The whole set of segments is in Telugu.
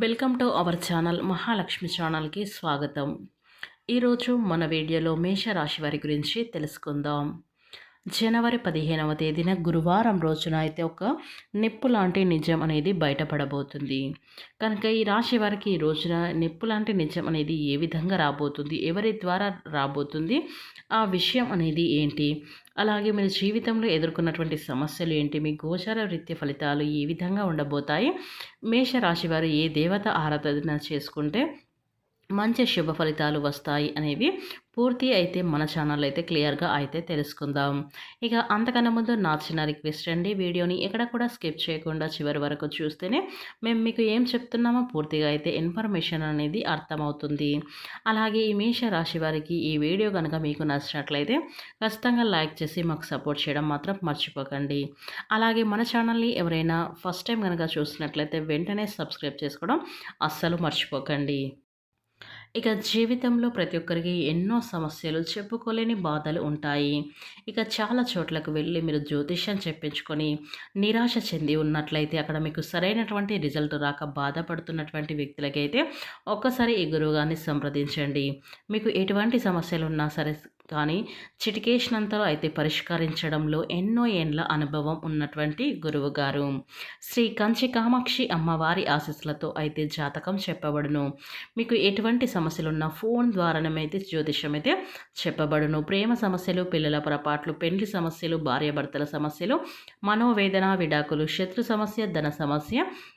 Welcome to our channel Mahalakshmi ఛానల్కి స్వాగతం. ఈరోజు మన వీడియోలో మేషరాశి వారి గురించి తెలుసుకుందాం. జనవరి పదిహేనవ తేదీన గురువారం రోజున అయితే ఒక నిప్పు లాంటి నిజం అనేది బయటపడబోతుంది. కనుక ఈ రాశి వారికి ఈ రోజున నిప్పు లాంటి నిజం అనేది ఏ విధంగా రాబోతుంది ఎవరి ద్వారా రాబోతుంది ఆ విషయం అనేది ఏంటి? అలాగే మీరు జీవితంలో ఎదుర్కొన్నటువంటి సమస్యలు ఏంటి? మీ గోచార రీత్య ఫలితాలు ఏ విధంగా ఉండబోతాయి? మేషరాశి వారు ఏ దేవత ఆరాధన చేసుకుంటే మంచి శుభ ఫలితాలు వస్తాయి అనేవి పూర్తి అయితే మన ఛానల్ అయితే క్లియర్గా అయితే తెలుసుకుందాం. ఇక అంతకన్నా ముందు నా చిన్న రిక్వెస్ట్ అండి. వీడియోని ఎక్కడ కూడా స్కిప్ చేయకుండా చివరి వరకు చూస్తేనే మేము మీకు ఏం చెప్తున్నామో పూర్తిగా అయితే ఇన్ఫర్మేషన్ అనేది అర్థమవుతుంది. అలాగే ఈ మేష రాశి వారికి ఈ వీడియో కనుక మీకు నచ్చినట్లయితే ఖచ్చితంగా లైక్ చేసి మాకు సపోర్ట్ చేయడం మాత్రం మర్చిపోకండి. అలాగే మన ఛానల్ని ఎవరైనా ఫస్ట్ టైం కనుక చూసినట్లయితే వెంటనే సబ్స్క్రైబ్ చేసుకోవడం అస్సలు మర్చిపోకండి. ఇక జీవితంలో ప్రతి ఒక్కరికి ఎన్నో సమస్యలు చెప్పుకోలేని బాధలు ఉంటాయి. ఇక చాలా చోట్లకు వెళ్ళి మీరు జ్యోతిష్యం చెప్పించుకొని నిరాశ చెంది ఉన్నట్లయితే అక్కడ మీకు సరైనటువంటి రిజల్ట్ రాక బాధపడుతున్నటువంటి వ్యక్తులకైతే ఒక్కసారి ఈ గురువుగారిని సంప్రదించండి. మీకు ఎటువంటి సమస్యలు ఉన్నా సరే కానీ చిటికేసినంతలో అయితే పరిష్కరించడంలో ఎన్నో ఏండ్ల అనుభవం ఉన్నటువంటి గురువు గారు శ్రీ కంచి కామాక్షి అమ్మవారి ఆశీస్సులతో అయితే జాతకం చెప్పబడును. మీకు ఎటువంటి సమస్యలున్నా ఫోన్ ద్వారానైతే జ్యోతిషం అయితే చెప్పబడును. ప్రేమ సమస్యలు పిల్లల పొరపాట్లు పెండ్లి సమస్యలు భార్యాభర్తల సమస్యలు మనోవేదన విడాకులు శత్రు సమస్య ధన సమస్య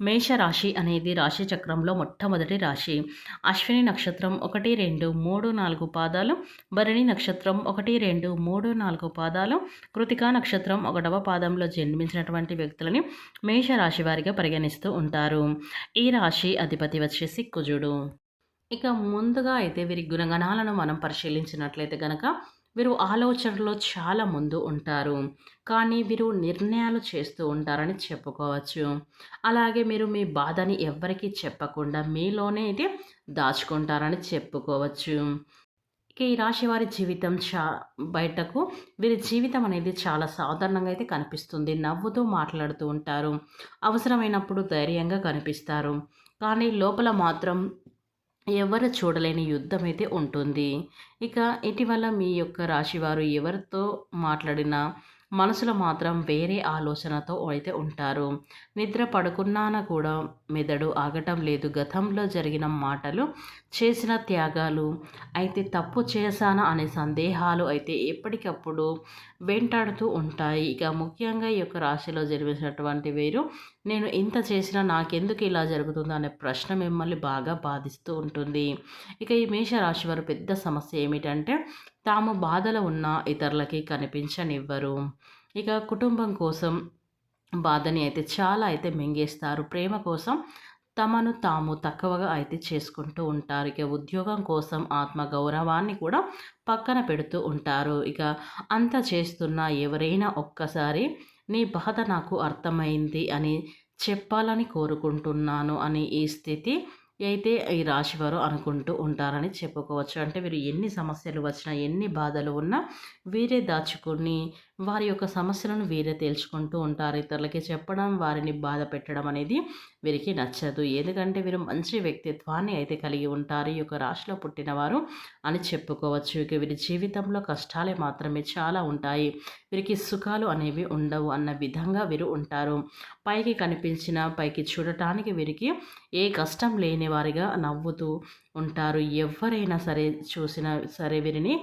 మేషరాశి అనేది రాశి చక్రంలో మొట్టమొదటి రాశి. అశ్విని నక్షత్రం ఒకటి రెండు మూడు నాలుగు పాదాలు. భరణి నక్షత్రం ఒకటి రెండు మూడు నాలుగు పాదాలు. కృతికా నక్షత్రం ఒకటవ పాదంలో జన్మించినటువంటి వ్యక్తులని మేషరాశి వారిగా పరిగణిస్తూ ఉంటారు. ఈ రాశి అధిపతి వచ్చేసి కుజుడు ఇక ముందుగా అయితే వీరి గుణగణాలను మనం పరిశీలించినట్లయితే కనుక వీరు ఆలోచనలో చాలా ముందు ఉంటారు. కానీ వీరు నిర్ణయాలు చేస్తూ ఉంటారని చెప్పుకోవచ్చు. అలాగే మీరు మీ బాధని ఎవ్వరికీ చెప్పకుండా మీలోనే ఇది దాచుకుంటారని చెప్పుకోవచ్చు. ఇక ఈ రాశి వారి జీవితం చా బయటకు వీరి జీవితం అనేది చాలా సాధారణంగా అయితే కనిపిస్తుంది. నవ్వుతూ మాట్లాడుతూ ఉంటారు. అవసరమైనప్పుడు ధైర్యంగా కనిపిస్తారు. కానీ లోపల మాత్రం ఎవరు చూడలేని యుద్ధం అయితే ఉంటుంది. ఇక ఇటీవల మీ యొక్క రాశివారు ఎవరితో మాట్లాడినా మనసులో మాత్రం వేరే ఆలోచనతో అయితే ఉంటారు. నిద్ర పడుకున్నాన కూడా మెదడు ఆగటం లేదు. గతంలో జరిగిన మాటలు చేసిన త్యాగాలు అయితే తప్పు చేశానా? అనే సందేహాలు అయితే ఎప్పటికప్పుడు వెంటాడుతూ ఉంటాయి. ఇక ముఖ్యంగా ఈ యొక్క రాశిలో జరిగినటువంటి వీరు నేను ఇంత చేసినా నాకెందుకు ఇలా జరుగుతుందో? అనే ప్రశ్న మిమ్మల్ని బాగా బాధిస్తూ ఉంటుంది. ఇక ఈ మేష రాశి వారు పెద్ద సమస్య ఏమిటంటే తాము బాధలో ఉన్న ఇతరులకి కనిపించనివ్వరు. ఇక కుటుంబం కోసం బాధని అయితే చాలా అయితే మింగేస్తారు. ప్రేమ కోసం తమను తాము తక్కువగా అయితే చేసుకుంటూ ఉంటారు. ఇక ఉద్యోగం కోసం ఆత్మ గౌరవాన్ని కూడా పక్కన పెడుతూ ఉంటారు. ఇక అంత చేస్తున్న ఎవరైనా ఒక్కసారి నీ బాధ నాకు అర్థమైంది అని చెప్పాలని కోరుకుంటున్నాను అని ఈ స్థితి అయితే ఈ రాశివారు అనుకుంటూ ఉంటారని చెప్పుకోవచ్చు. అంటే వీరు ఎన్ని సమస్యలు వచ్చినా ఎన్ని బాధలు ఉన్నా వీరే దాచుకుని వారి యొక్క సమస్యలను వీరే తేల్చుకుంటూ ఉంటారు. ఇతరులకి చెప్పడం వారిని బాధ పెట్టడం అనేది వీరికి నచ్చదు. ఎందుకంటే వీరు మంచి వ్యక్తిత్వాన్ని అయితే కలిగి ఉంటారు. ఈ యొక్క రాశిలో పుట్టినవారు అని చెప్పుకోవచ్చు. ఇక వీరి జీవితంలో కష్టాలే మాత్రమే చాలా ఉంటాయి. వీరికి సుఖాలు అనేవి ఉండవు అన్న విధంగా వీరు ఉంటారు. పైకి కనిపించిన పైకి చూడటానికి వీరికి ఏ కష్టం లేని వారిగా నవ్వుతూ ఉంటారు. ఎవరైనా సరే చూసినా సరే వీరిని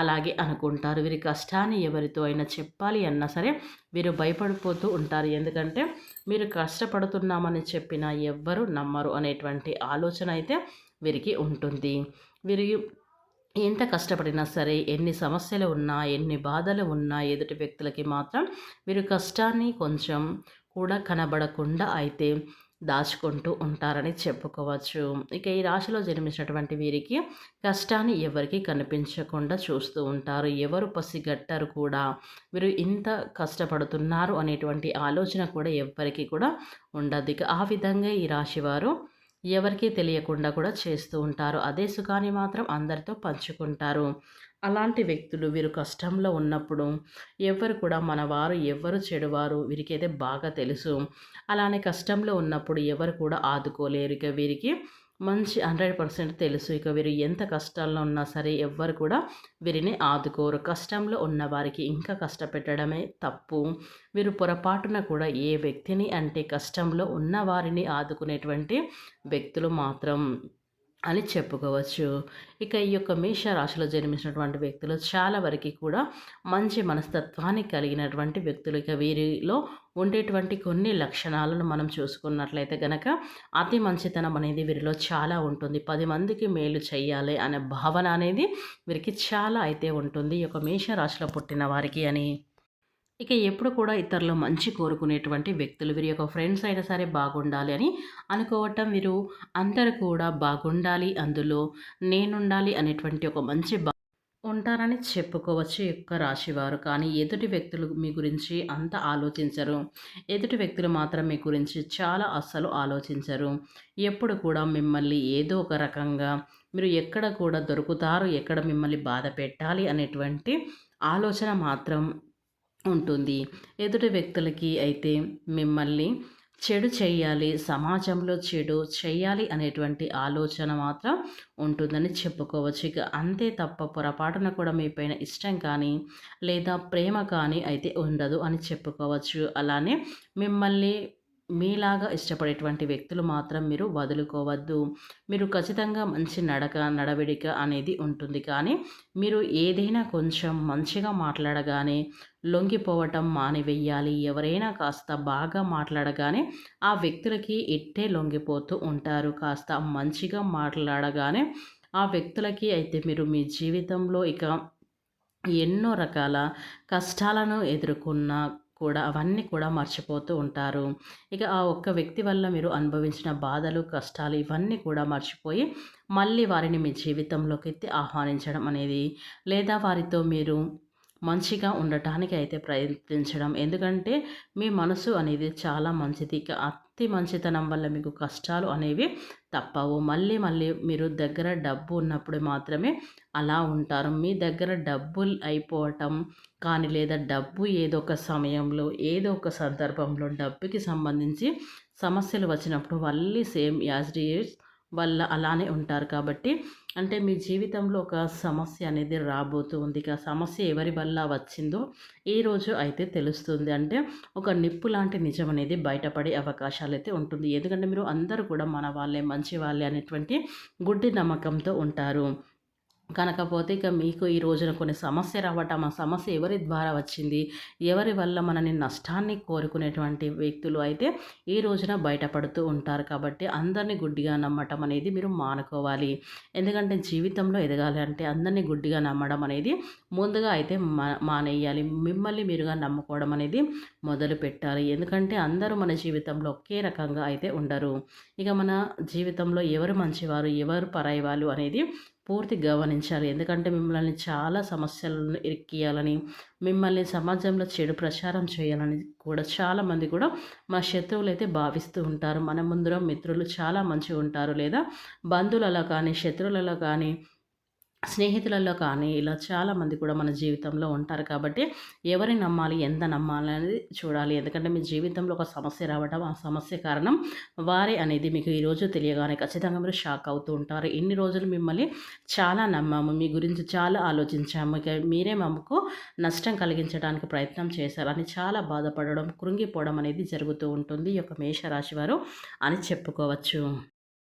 అలాగే అనుకుంటారు. వీరి కష్టాన్ని ఎవరితో అయినా చెప్పాలి అన్నా సరే వీరు భయపడిపోతూ ఉంటారు. ఎందుకంటే మీరు కష్టపడుతున్నామని చెప్పినా ఎవ్వరు నమ్మరు అనేటువంటి ఆలోచన అయితే వీరికి ఉంటుంది. వీరి ఎంత కష్టపడినా సరే ఎన్ని సమస్యలు ఉన్నా ఎన్ని బాధలు ఉన్నా ఎదుటి వ్యక్తులకి మాత్రం వీరు కష్టాన్ని కొంచెం కూడా కనబడకుండా అయితే దాచుకుంటూ ఉంటారని చెప్పుకోవచ్చు. ఇక ఈ రాశిలో జన్మించినటువంటి వీరికి కష్టాన్ని ఎవరికి కనిపించకుండా చూస్తూ ఉంటారు. ఎవరు పసిగట్టారు కూడా వీరు ఇంత కష్టపడుతున్నారు అనేటువంటి ఆలోచన కూడా ఎవ్వరికి కూడా ఉండదు. ఇక ఆ విధంగా ఈ రాశి వారు ఎవరికీ తెలియకుండా కూడా చేస్తూ ఉంటారు. అదే సుఖాన్ని మాత్రం అందరితో పంచుకుంటారు. అలాంటి వ్యక్తులు వీరు కష్టంలో ఉన్నప్పుడు ఎవరు కూడా మన వారు ఎవరు చెడువారు వీరికైతే బాగా తెలుసు. అలానే కష్టంలో ఉన్నప్పుడు ఎవరు కూడా ఆదుకోలేరు. ఇక వీరికి మంచి హండ్రెడ్ పర్సెంట్ తెలుసు. ఇక వీరు ఎంత కష్టాల్లో ఉన్నా సరే ఎవ్వరు కూడా వీరిని ఆదుకోరు. కష్టంలో ఉన్న వారికి ఇంకా కష్టపెట్టడమే తప్పు. వీరు పొరపాటున కూడా ఏ వ్యక్తిని అంటే కష్టంలో ఉన్న వారిని ఆదుకునేటువంటి వ్యక్తులు మాత్రం అని చెప్పుకోవచ్చు. ఇక ఈ యొక్క మేష రాశిలో జన్మించినటువంటి వ్యక్తులు చాలా వరకు కూడా మంచి మనస్తత్వాన్ని కలిగినటువంటి వ్యక్తులు. ఇక వీరిలో ఉండేటువంటి కొన్ని లక్షణాలను మనం చూసుకున్నట్లయితే గనక అతి మంచితనం అనేది వీరిలో చాలా ఉంటుంది. పది మందికి మేలు చేయాలి అనే భావన అనేది వీరికి చాలా అయితే ఉంటుంది. ఈ యొక్క మేష రాశిలో పుట్టిన వారికి అని. ఇక ఎప్పుడు కూడా ఇతరులు మంచి కోరుకునేటువంటి వ్యక్తులు. వీరి యొక్క ఫ్రెండ్స్ అయినా సరే బాగుండాలి అని అనుకోవటం వీరు. అందరు కూడా బాగుండాలి అందులో నేనుండాలి అనేటువంటి ఒక మంచి బా ఉంటారని చెప్పుకోవచ్చు యొక్క రాశివారు కానీ ఎదుటి వ్యక్తులు మీ గురించి అంత ఆలోచించరు. ఎదుటి వ్యక్తులు మాత్రం మీ గురించి చాలా అస్సలు ఆలోచించరు. ఎప్పుడు కూడా మిమ్మల్ని ఏదో ఒక రకంగా మీరు ఎక్కడ కూడా దొరుకుతారు ఎక్కడ మిమ్మల్ని బాధ పెట్టాలి అనేటువంటి ఆలోచన మాత్రం ఉంటుంది. ఎదుటి వ్యక్తులకి అయితే మిమ్మల్ని చెడు చేయాలి సమాజంలో చెడు చేయాలి అనేటువంటి ఆలోచన మాత్రం ఉంటుందని చెప్పుకోవచ్చు. ఇక అంతే తప్ప పొరపాటున కూడా మీ పైన ఇష్టం కానీ లేదా ప్రేమ కానీ అయితే ఉండదు అని చెప్పుకోవచ్చు. అలానే మిమ్మల్ని మీలాగా ఇష్టపడేటువంటి వ్యక్తులు మాత్రం మీరు వదులుకోవద్దు. మీరు ఖచ్చితంగా మంచి నడక నడవడిక అనేది ఉంటుంది. కానీ మీరు ఏదైనా కొంచెం మంచిగా మాట్లాడగానే లొంగిపోవటం మానివెయ్యాలి ఎవరైనా కాస్త బాగా మాట్లాడగానే ఆ వ్యక్తులకి ఇట్టే లొంగిపోతూ ఉంటారు. కాస్త మంచిగా మాట్లాడగానే ఆ వ్యక్తులకి అయితే మీరు మీ జీవితంలో ఇక ఎన్నో రకాల కష్టాలను ఎదుర్కొన్న కూడా అవన్నీ కూడా మర్చిపోతూ ఉంటారు. ఇక ఆ ఒక్క వ్యక్తి వల్ల మీరు అనుభవించిన బాధలు కష్టాలు ఇవన్నీ కూడా మర్చిపోయి మళ్ళీ వారిని మీ జీవితంలోకి ఎత్తి ఆహ్వానించడం అనేది లేదా వారితో మీరు మంచిగా ఉండటానికి అయితే ప్రయత్నించడం. ఎందుకంటే మీ మనసు అనేది చాలా మంచిది. ఇక అతి మంచితనం వల్ల మీకు కష్టాలు అనేవి తప్పవు. మళ్ళీ మళ్ళీ మీరు దగ్గర డబ్బు ఉన్నప్పుడు మాత్రమే అలా ఉంటారు. మీ దగ్గర డబ్బులు అయిపోవటం కానీ లేదా డబ్బు ఏదో ఒక సమయంలో ఏదో ఒక సందర్భంలో డబ్బుకి సంబంధించి సమస్యలు వచ్చినప్పుడు మళ్ళీ సేమ్ యాజ్ డియర్స్ వల్ల అలానే ఉంటారు కాబట్టి అంటే మీ జీవితంలో ఒక సమస్య అనేది రాబోతూ ఉంది. ఆ సమస్య ఎవరి వల్ల వచ్చిందో ఈరోజు అయితే తెలుస్తుంది. అంటే ఒక నిప్పు లాంటి నిజం అనేది బయటపడే అవకాశాలు అయితే ఉంటుంది. ఎందుకంటే మీరు అందరూ కూడా మన వాళ్ళే మంచి వాళ్ళే అనేటువంటి గుడ్డి నమ్మకంతో ఉంటారు. కనకపోతే ఇక మీకు ఈ రోజున కొన్ని సమస్య రావటం ఆ సమస్య ఎవరి ద్వారా వచ్చింది ఎవరి వల్ల మనని నష్టాన్ని కోరుకునేటువంటి వ్యక్తులు అయితే ఈ రోజున బయటపడుతూ ఉంటారు. కాబట్టి అందరినీ గుడ్డిగా నమ్మటం అనేది మీరు మానుకోవాలి. ఎందుకంటే జీవితంలో ఎదగాలి అంటే అందరినీ గుడ్డిగా నమ్మడం అనేది ముందుగా అయితే మా మానేయాలి. మిమ్మల్ని మీరుగా నమ్ముకోవడం అనేది మొదలు పెట్టాలి. ఎందుకంటే అందరూ మన జీవితంలో ఒకే రకంగా అయితే ఉండరు. ఇక మన జీవితంలో ఎవరు మంచివారు ఎవరు పరాయి వాళ్ళు అనేది పూర్తి గమనించాలి. ఎందుకంటే మిమ్మల్ని చాలా సమస్యలను ఇరికియాలని మిమ్మల్ని సమాజంలో చెడు ప్రచారం చేయాలని కూడా చాలామంది కూడా మా శత్రువులు అయితే భావిస్తూ ఉంటారు. మన ముందర మిత్రులు చాలా మంచిగా ఉంటారు. లేదా బంధువులలో కానీ శత్రువులలో కానీ స్నేహితులలో కానీ ఇలా చాలామంది కూడా మన జీవితంలో ఉంటారు కాబట్టి ఎవరిని నమ్మాలి ఎంత నమ్మాలి అనేది చూడాలి. ఎందుకంటే మీ జీవితంలో ఒక సమస్య రావడం ఆ సమస్య కారణం వారే అనేది మీకు ఈరోజు తెలియగానే ఖచ్చితంగా మీరు షాక్ అవుతూ ఉంటారు. ఇన్ని రోజులు మిమ్మల్ని చాలా నమ్మాము మీ గురించి చాలా ఆలోచించాము. ఇక మీరే మాకు నష్టం కలిగించడానికి ప్రయత్నం చేశారని చాలా బాధపడడం కృంగిపోవడం అనేది జరుగుతూ ఉంటుంది ఈ యొక్క మేషరాశి వారు అని చెప్పుకోవచ్చు.